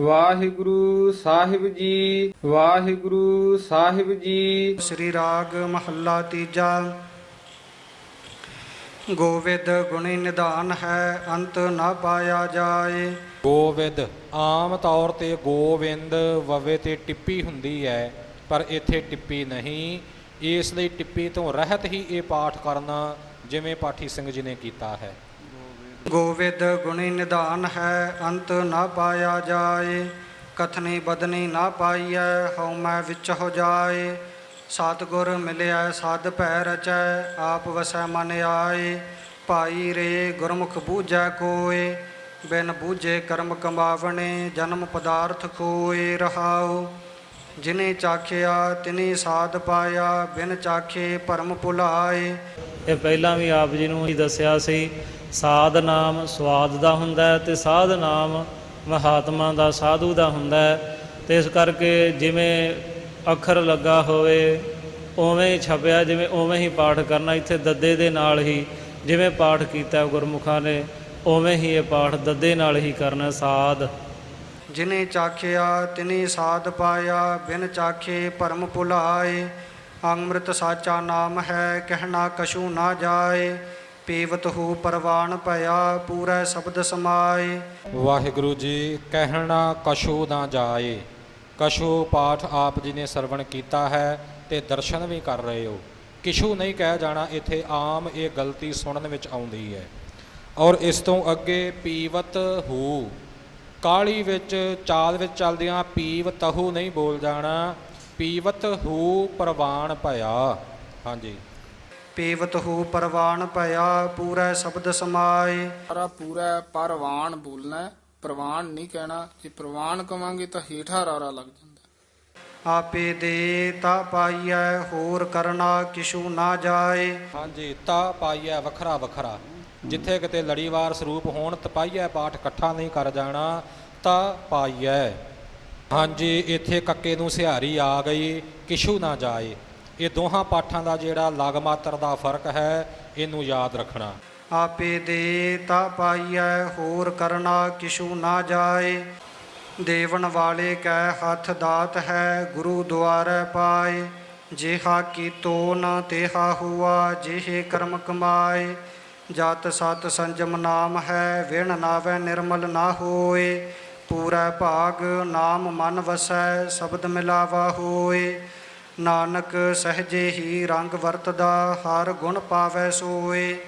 ਵਾਹਿਗੁਰੂ ਸਾਹਿਬ ਜੀ ਵਾਹਿਗੁਰੂ ਸਾਹਿਬ ਜੀ। ਸ੍ਰੀ ਰਾਗ ਮਹੱਲਾ ਤੀਜਾ। ਗੋਵਿੰਦ ਗੁਣੀ ਨਿਧਾਨ ਹੈ ਅੰਤ ਨਾ ਪਾਇਆ ਜਾਏ। ਗੋਵਿੰਦ ਆਮ ਤੌਰ ਤੇ ਗੋਵਿੰਦ ਵਵੇ ਤੇ ਟਿੱਪੀ ਹੁੰਦੀ ਹੈ ਪਰ ਇੱਥੇ ਟਿੱਪੀ ਨਹੀਂ। ਇਸ ਲਈ ਟਿੱਪੀ ਤੋਂ ਰਹਿਤ ਹੀ ਇਹ ਪਾਠ ਕਰਨਾ ਜਿਵੇਂ ਪਾਠੀ ਸਿੰਘ ਜੀ ਨੇ ਕੀਤਾ ਹੈ। ਗੋਵਿੰਦ ਗੁਣੀ ਨਿਧਾਨ ਹੈ, ਅੰਤ ਨਾ ਪਾਇਆ ਜਾਏ। ਕਥਨੀ ਬਦਨੀ ਨਾ ਪਾਈਐ, ਹਉ ਮੈਂ ਵਿੱਚ ਹੋ ਜਾਏ। ਸਤਿਗੁਰ ਮਿਲਿਆ ਸਦ ਭੈ ਰਚੈ, ਆਪ ਵਸੈ ਮਨ ਆਏ। ਭਾਈ ਰੇ ਗੁਰਮੁਖ ਬੂਝੈ ਕੋਏ, ਬਿਨ ਬੂਝੇ ਕਰਮ ਕਮਾਵਣੇ, ਜਨਮ ਪਦਾਰਥ ਕੋਏ ਰਹਾਓ ਜਿਨੇ ਚਾਖਿਆ ਤਿਨੇ ਸਾਧ ਪਾਇਆ, ਬਿਨ ਚਾਖੇ ਭਰਮ ਭੁਲਾਏ। ਇਹ ਪਹਿਲਾਂ ਵੀ ਆਪ ਜੀ ਨੂੰ ਹੀ ਦੱਸਿਆ ਸੀ, ਸਾਧ ਨਾਮ ਸਵਾਦ ਦਾ ਹੁੰਦਾ ਹੈ ਤੇ ਸਾਧ ਨਾਮ ਮਹਾਤਮਾ ਦਾ ਸਾਧੂ ਦਾ ਹੁੰਦਾ ਹੈ। ਤੇ ਇਸ ਕਰਕੇ ਜਿਵੇਂ ਅੱਖਰ ਲੱਗਾ ਹੋਵੇ, ਉਵੇਂ ਹੀ ਛਪਿਆ, ਜਿਵੇਂ ਉਵੇਂ ਹੀ ਪਾਠ ਕਰਨਾ, ਇੱਥੇ ਦੱਦੇ ਦੇ ਨਾਲ ਹੀ ਜਿਵੇਂ ਪਾਠ ਕੀਤਾ ਗੁਰਮੁਖਾਂ ਨੇ, ਉਵੇਂ ਹੀ ਇਹ ਪਾਠ ਦੱਦੇ ਨਾਲ ਹੀ ਕਰਨਾ ਸਾਧ। ਜਿਨੇ ਚਾਖਿਆ ਤਿਨੇ ਸਾਧ ਪਾਇਆ, ਬਿਨ ਚਾਖੇ ਭਰਮ ਭੁਲਾਏ। ਅੰਮ੍ਰਿਤ ਸਾਚਾ ਨਾਮ ਹੈ, ਕਹਿਣਾ ਕਛੂ ਨਾ ਜਾਏ। ਪੀਵਤ ਹੋ ਪਰਵਾਨ ਭਇਆ, ਪੂਰਾ ਸ਼ਬਦ ਸਮਾਏ। ਵਾਹਿਗੁਰੂ ਜੀ, ਕਹਿਣਾ ਕਛੂ ਨਾ ਜਾਏ। ਕਛੂ ਪਾਠ ਆਪ ਜੀ ਨੇ ਸਰਵਣ ਕੀਤਾ ਹੈ ਤੇ ਦਰਸ਼ਨ ਵੀ ਕਰ ਰਹੇ ਹੋ। ਕਿਛੂ ਨਹੀਂ ਕਹਿ ਜਾਣਾ, ਇੱਥੇ ਆਮ ਇਹ ਗਲਤੀ ਸੁਣਨ ਵਿੱਚ ਆਉਂਦੀ ਹੈ। ਔਰ ਇਸ ਤੋਂ ਅੱਗੇ ਪੀਵਤ ਹੂ। ਕਾਲੀ ਵਿੱਚ ਚਾਲ ਵਿੱਚ ਚਲਦਿਆਂ ਪੀਵ ਤਹੂ ਨਹੀਂ ਬੋਲ ਜਾਣਾ ਪੀਵਤ ਹੂ ਪ੍ਰਵਾਨ ਭਇਆ। ਹਾਂਜੀ। ਪੀਵਤ ਹੋ ਪਰਵਾਨ ਭਇਆ ਪੂਰਾ ਸ਼ਬਦ ਸਮਾਏ। ਸਾਰਾ ਪੂਰਾ ਪਰਵਾਨ ਬੋਲਣਾ ਪ੍ਰਵਾਨ ਨਹੀਂ ਕਹਿਣਾ ਜੇ ਪ੍ਰਵਾਨ ਕਵਾਂਗੇ ਤਾਂ ਹੀਠਾ ਰਾਰਾ ਲੱਗ ਜਾਂਦਾ। ਆਪੇ ਦੇ ਤਾ ਪਾਈਐ ਹੋਰ ਕਰਨਾ ਕਿਛੂ ਨਾ ਜਾਏ। ਹਾਂਜੀ ਤਾ ਪਾਈਐ ਵੱਖਰਾ ਵੱਖਰਾ। ਜਿੱਥੇ ਕਿਤੇ ਲੜੀਵਾਰ ਸਰੂਪ ਹੋਣ ਤਪਾਈਐ ਪਾਠ ਇਕੱਠਾ ਨਹੀਂ ਕਰ ਜਾਣਾ, ਤਾਂ ਪਾਈਐ ਹਾਂਜੀ, ਇੱਥੇ ਕੱਕੇ ਨੂੰ ਸਿਹਾਰੀ ਆ ਗਈ, ਕਿਛੂ ਨਾ ਜਾਏ। ਇਹ ਦੋਹਾਂ ਪਾਠਾਂ ਦਾ ਜਿਹੜਾ ਲਗ ਮਾਤਰ ਦਾ ਫ਼ਰਕ ਹੈ, ਇਹਨੂੰ ਯਾਦ ਰੱਖਣਾ। ਆਪੇ ਦੇ ਤਾ ਪਾਈਐ ਹੋਰ ਕਰਨਾ ਕਿਛੂ ਨਾ ਜਾਏ। ਦੇਵਨ ਵਾਲੇ ਕੈ ਹੱਥ ਦਾਤ ਹੈ, ਗੁਰੂ ਦੁਆਰੈ ਪਾਏ। ਜਿਹਾ ਕੀਤੋ ਨਾ ਤੇਹਾ ਹੁਆ, ਜਿਹੇ ਕਰਮ ਕਮਾਏ। ਜਤ ਸਤ ਸੰਜਮ ਨਾਮ ਹੈ, ਵਿਣ ਨਾਵੈ ਨਿਰਮਲ ਨਾ ਹੋਏ। ਪੂਰਾ ਭਾਗ ਨਾਮ ਮਨ ਵਸੈ, ਸ਼ਬਦ ਮਿਲਾਵਾ ਹੋਏ। ਨਾਨਕ ਸਹਜੇ ਹੀ ਰੰਗ ਵਰਤਦਾ, ਹਰ ਗੁਣ ਪਾਵੈ ਸੋਏ।